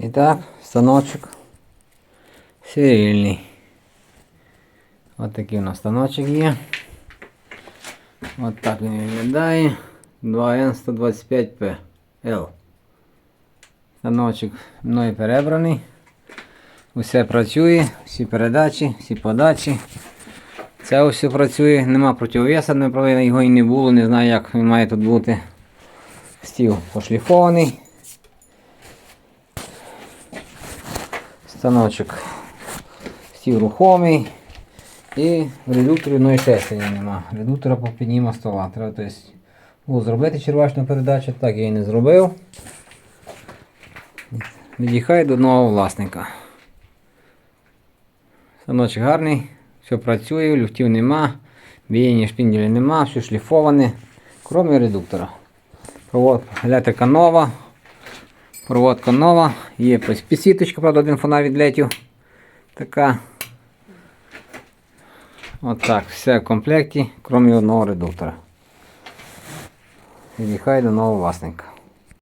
І так, станочок серійний. Ось такий у нас станочок є. Ось так він виглядає. 2N125P L. Станочок мною перебраний. Усе працює, всі передачі, всі подачі. Це все працює, нема противовеса, не його і не було, не знаю як він має тут бути. Стіл пошліфований. Станочок стіл рухомий. І в редукторі одної сесії нема. Редуктора по підніма стола. Треба тобто, було зробити червачну передачу, так я і не зробив. Від'їхає до нового власника. Станочок гарний, все працює, люфтів нема, бієння шпінделя нема, все шліфоване, крім редуктора. Провод, електрика нова, проводка нова, є підсвіточка, правда, один фонарь відлетів. Така. От все в комплекті, крім одного редуктора. Від'їхає до нового власника.